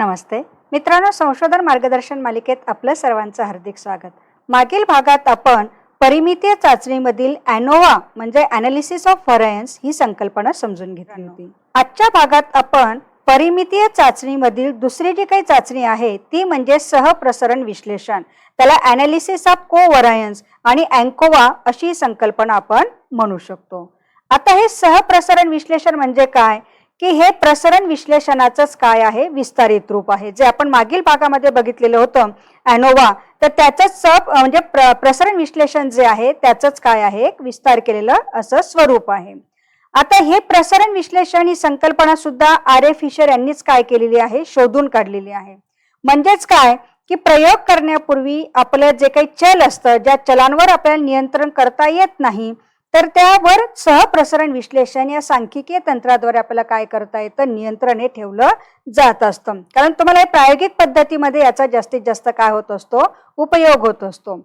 नमस्ते. मित्रांनो संशोधन मार्गदर्शन मालिकेत आपलं सर्वांचं हार्दिक स्वागत. मागील भागात आपण परिमितीय चाचणीमधील ॲनोवा म्हणजे अॅनालिसिस ऑफ व्हरायन्स ही संकल्पना समजून घेतली होती. आजच्या भागात आपण परिमितीय चाचणीमधील दुसरी जी काही चाचणी आहे ती म्हणजे सहप्रसरण विश्लेषण. त्याला अॅनालिसिस ऑफ को वरायन्स आणि अँकोवा अशी संकल्पना आपण म्हणू शकतो. आता हे सहप्रसरण विश्लेषण म्हणजे काय? की हे प्रसरण विश्लेषणाचंच काय आहे? विस्तारित रूप आहे. जे आपण मागील भागामध्ये बघितलेलं होतं ॲनोवा तर त्याचंच सब म्हणजे प्र प्रसरण विश्लेषण जे आहे त्याचंच काय आहे? एक विस्तार केलेलं असं स्वरूप आहे. आता हे प्रसरण विश्लेषण ही संकल्पना सुद्धा आर ए फिशर यांनीच काय केलेली आहे? शोधून काढलेली आहे. म्हणजेच काय? की प्रयोग करण्यापूर्वी आपलं जे काही चल असतं ज्या चलांवर आपल्याला नियंत्रण करता येत नाही तर त्यावर सहप्रसरण विश्लेषण या सांख्यिकीय तंत्राद्वारे आपल्याला काय करता येतं? नियंत्रण हे ठेवलं जात असतं. कारण तुम्हाला प्रायोगिक पद्धतीमध्ये याचा जास्तीत जास्त काय होत असतो? उपयोग होत असतो.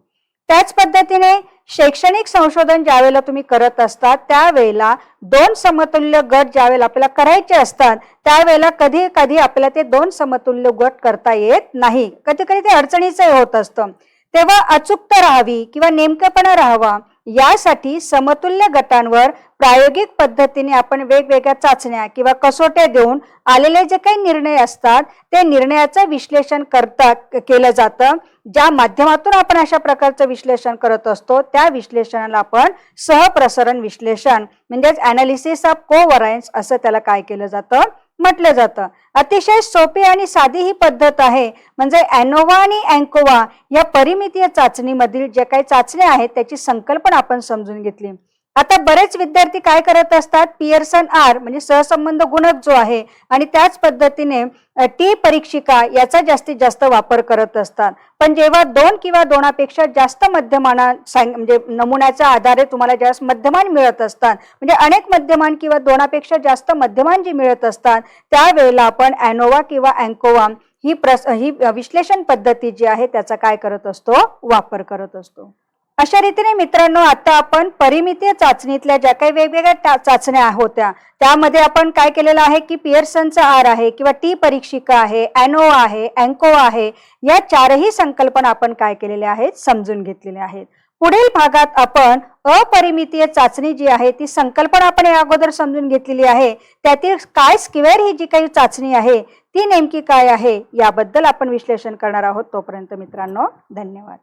त्याच पद्धतीने शैक्षणिक संशोधन ज्यावेळेला तुम्ही करत असतात त्यावेळेला दोन समतुल्य गट ज्यावेळेला आपल्याला करायचे असतात त्यावेळेला कधी कधी आपल्याला ते दोन समतुल्य गट करता येत नाही. कधी कधी ते अडचणीचं होत असतं. तेव्हा अचूकता राहावी किंवा नेमकेपणा राहावा. यासाठी समतुल्य गटांवर प्रायोगिक पद्धतीने आपण वेगवेगळ्या चाचण्या किंवा कसोट्या देऊन आलेले जे काही निर्णय असतात ते निर्णयाचं विश्लेषण करता केलं जातं. ज्या माध्यमातून आपण अशा प्रकारचं विश्लेषण करत असतो त्या विश्लेषणाला आपण सहप्रसरण विश्लेषण म्हणजेच अनालिसिस ऑफ कोवरायन्स असं त्याला काय केलं जातं? म्हटलं जातं. अतिशय सोपी आणि साधी ही पद्धत आहे. म्हणजे अॅनोवा आणि अँकोवा या परिमितीय चाचणीमधील जे काही चाचण्या आहेत त्याची संकल्पना आपण समजून घेतली. आता बरेच विद्यार्थी काय करत असतात? पियर्सन आर म्हणजे सहसंबंध गुणक जो आहे आणि त्याच पद्धतीने टी परीक्षिका याचा जास्तीत जास्त वापर करत असतात. पण जेव्हा दोन किंवा दोनापेक्षा जास्त मध्यमाना सांग म्हणजे नमुन्याच्या आधारे तुम्हाला जास्त मध्यमान मिळत असतात म्हणजे अनेक मध्यमान किंवा दोनापेक्षा जास्त मध्यमान जी मिळत असतात त्यावेळेला आपण ॲनोवा किंवा अँकोवा ही प्रस ही विश्लेषण पद्धती जी आहे त्याचा काय करत असतो? वापर करत असतो. अशा रीतीने मित्रांनो आता आपण परिमितीय चाचणीतल्या ज्या काही वेगवेगळ्या चाचण्या होत्या त्यामध्ये आपण काय केलेलं आहे की पियर्सनचा आर आहे किंवा टी परीक्षिका आहे ॲनो आहे अँको आहे या चारही संकल्पना आपण काय केलेल्या आहेत समजून घेतलेल्या आहेत. पुढील भागात आपण अपरिमितीय चाचणी जी आहे ती संकल्पना आपण या अगोदर समजून घेतलेली आहे. त्यातील काय स्क्वेअर ही जी काही चाचणी आहे ती नेमकी काय आहे याबद्दल आपण विश्लेषण करणार आहोत. तोपर्यंत मित्रांनो धन्यवाद.